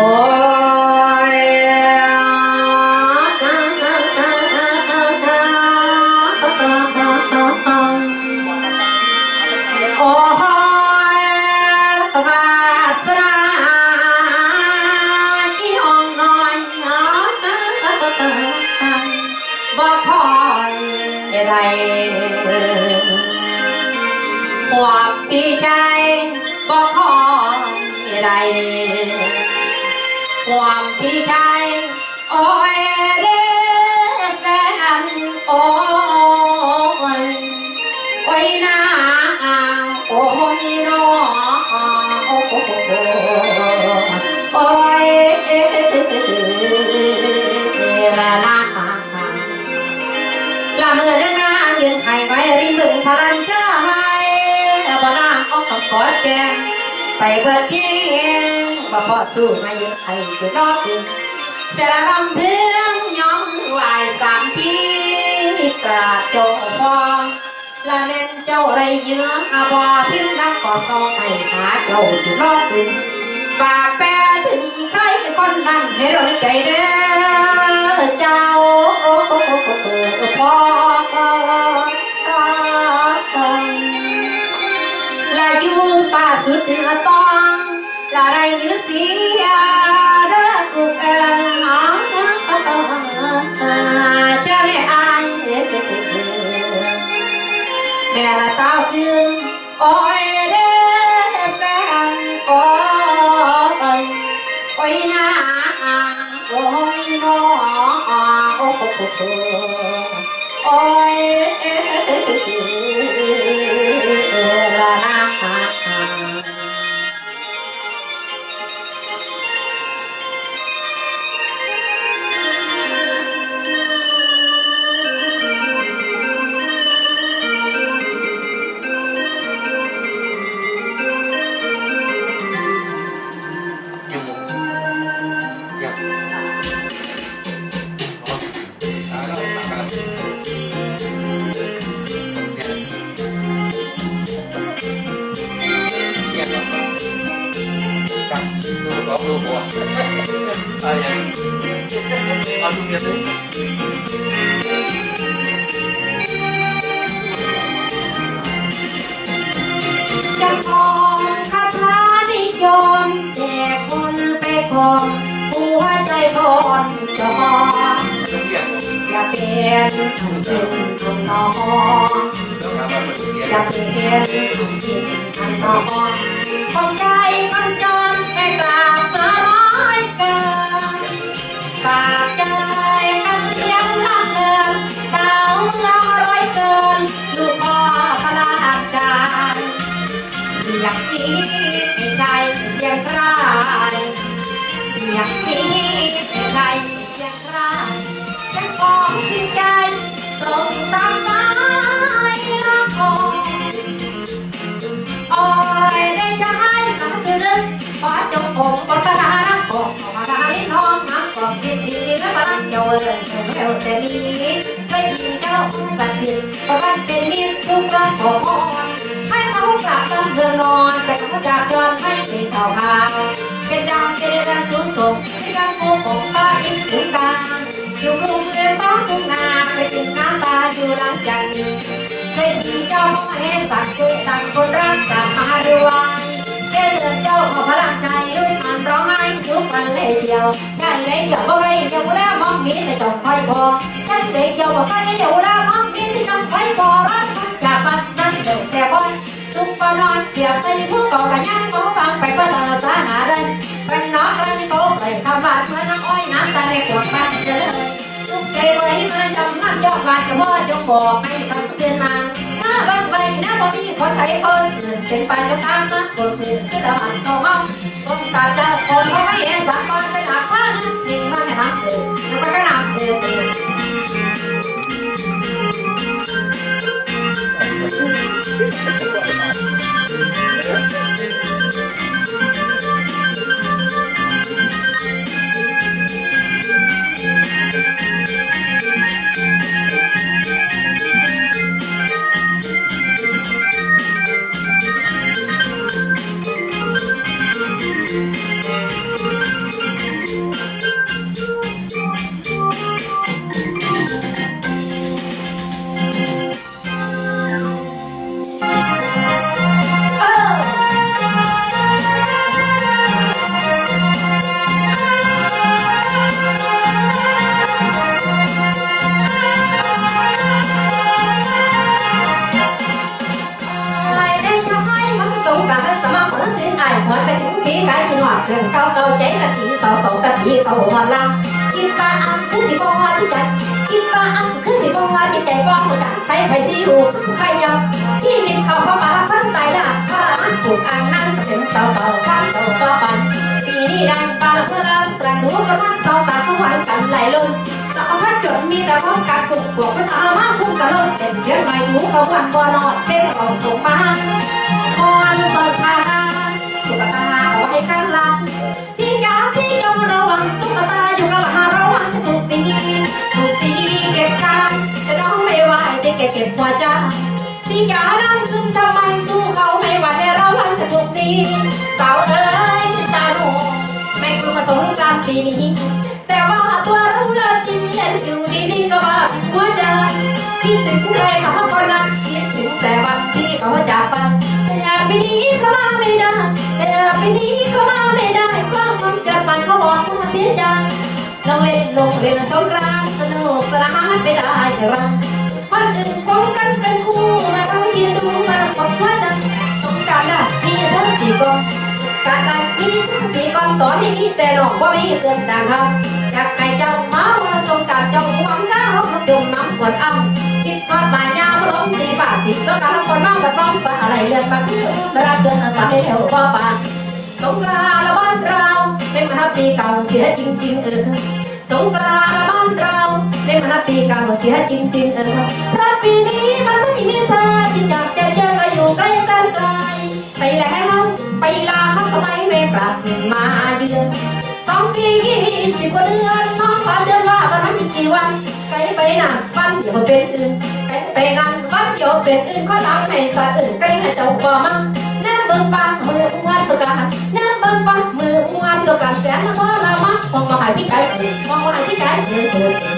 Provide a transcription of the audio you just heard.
ย ความปีใจโอ้ยเด้แฟนโอ้ยโอ้ยนาโอ้ยน้อโอ้โอ้ยละนาลาเมื่อนั้นางยืนไข่ไว้ริมบึงพลันเจ้าไห้บ่นางเอากับกอดแกงไปเบิดเพียง บ่พอสู้มายืนไข่จุดรอบดึงเสระรำเพื่องย้อมไหวสามทีกราบเจ้าพอละเล่นเจ้าไรเยื้ออาบอพิมพ์นักก่อซองให้หาเจ้าจุดรอบดึงฝากแปรถึงใครคนนั้นให้เราใจเด้อ โจะพรคาถานิยมแจกคนไปคมหัวใจคนจออย่าเป็นผู้สิ้นทุนน้องจะเป็นผู้สิ้นทุนน้อง ไม่ใช่เสียงใครเสียงที่ไม่ใช่เสียงใครเสียงของจิตใจส่งตามสายน้ำคงโอ้ยได้ใจมาตื่นฟ้าจงองค์ปฐนาน้ำคงมาได้ทองน้ำคงกินดีและพลังเจ้าเอิญเร็วแต่มีช่วยที่เจ้าสักดิ์สิทธิ์ประกันเป็นมิตรทุกรักขอพรให้เขากลับบ้านเธอนอน จากยอนไม่เป็นเท่าทางเป็นดาวเป็นระสุนสุขที่ดังโกของป้าอินถึงกลางอยู่กรุงเรือนบ้านทุ่งนาไปถึงน้ำตาอยู่หลังจากนี้เคยที่เจ้าพ่อให้สักคุยสั่งคนรักกลับมาด้วยเจ้าเดินเจ้าขอพลังใจด้วยมันร้องไห้ทุกวันเลยเดียวได้เลยเดียวบ่ไปเดียวแล้วมองมีแต่จงคอยพอ สาหาเดินเป็นน้องรันโตใส่คำว่าเมื่อน้ำอ้อยน้ำตาในขวดบ้านเจริญทุกใจไว้มาจำมันยอดวานจะว่าจะบอกไม่ทำเตือนมาหน้าบางใบหน้าบ่มีคนไทยคนอื่นเป็นไปจะตามมาคนอื่นก็จะหันเข้าห้องคนตาเจ้าคนเขาไม่เห็นสักคน ลำคิดว่าอันคือสิบ่ที่ใจคิดว่าอันคือสิบ่ที่ใจบ่หัวใจไปไปสิหูไปยังที่มินเขาเข้ามาฟันตายละถ้าอันถูกอันนั้นเป็นสาวสาวฟันสาวก็ฟันปีนี้ได้ปลาเพื่อนตรังดูกระมันต่อตาเขาหวานกันไหลลงเอาพัดจดมีแต่ห้องการกุดบวกเป็นอามาคุ้มกันลงเต็มเยอะไหน่อยหูเขาหวานบ่นอนเป็นของสมมาคอนสอนทาตุ๊กตาเอาไว้กันละพี่จ๋ จะร้องไม่ไหวจะเก็บเก็บหัวใจพี่จ๋าดังขึ้นทำไมสู้เขาไม่ไหวเระวังจะถูกตีสาวเอ้ยสาวหนูไม่กลัวสงกรานต์ปีนี้แต่ว่าตัวเราเลิศจริงเล่นอยู่ดีๆก็ว่าหัวใจคิดถึงใครเขาคนนั้นคิดถึงแต่วันที่เขาจากไปแต่ปีนี้เขามาไม่ได้แต่ปีนี้เขามาไม่ได้เพราะมันเกิดมันเขาบอกว่าเสียใจลงเล่นลงเล่นสงกรานสนุกสนาน ได้แต่รังคนอื่นคงกันเป็นคู่มาเรายืนดูมาหมดว่าจะสงกานต์น่ะมีเท่าจีกองการได้นมีทั้งจีกองตอนนี้มีแต่ดอกว่ามีเกินต่างครับอยากให้เจ้าเมาวันสงกานต์เจ้าหวังก้าวมาจมน้ำกวดอ้ำคิดทอดมายาวล้มดีป่าติดสงกานต์คนน้องแบบน้องป่าอะไรเลือนมาคือรักเกินตาไม่เท่าว่าป่าสงกรานต์บ้านเราไม่มาปีเก่าเสียจริงๆเออสงกรานต์บ้านเราไม่มาปีเก่าเสียจริงๆเออเพราะปีนี้มันไม่มีเธอที่อยากจะเจอก็อยู่ใกล้กันไกลไปแล้วไปลาเขาทำไมไม่กลับมาเยือนสองปียี่สิบกว่าเดือนน้องขอเดือนว่าวันนั้นกี่วันไปไปนั่นวันเดียวเป็นอื่นไปไปนั่นวันเดียวเป็นอื่นก็ทำให้สะอื่นใกล้เจ้าบ่มั่งน้ำเบิ่งฟังมืออ้วนสุกาน้ำเบิ่งฟังมืออ้วนสุกาแสนละพอละมักมองมาหายพี่ไก่มองมาหายพี่ไก่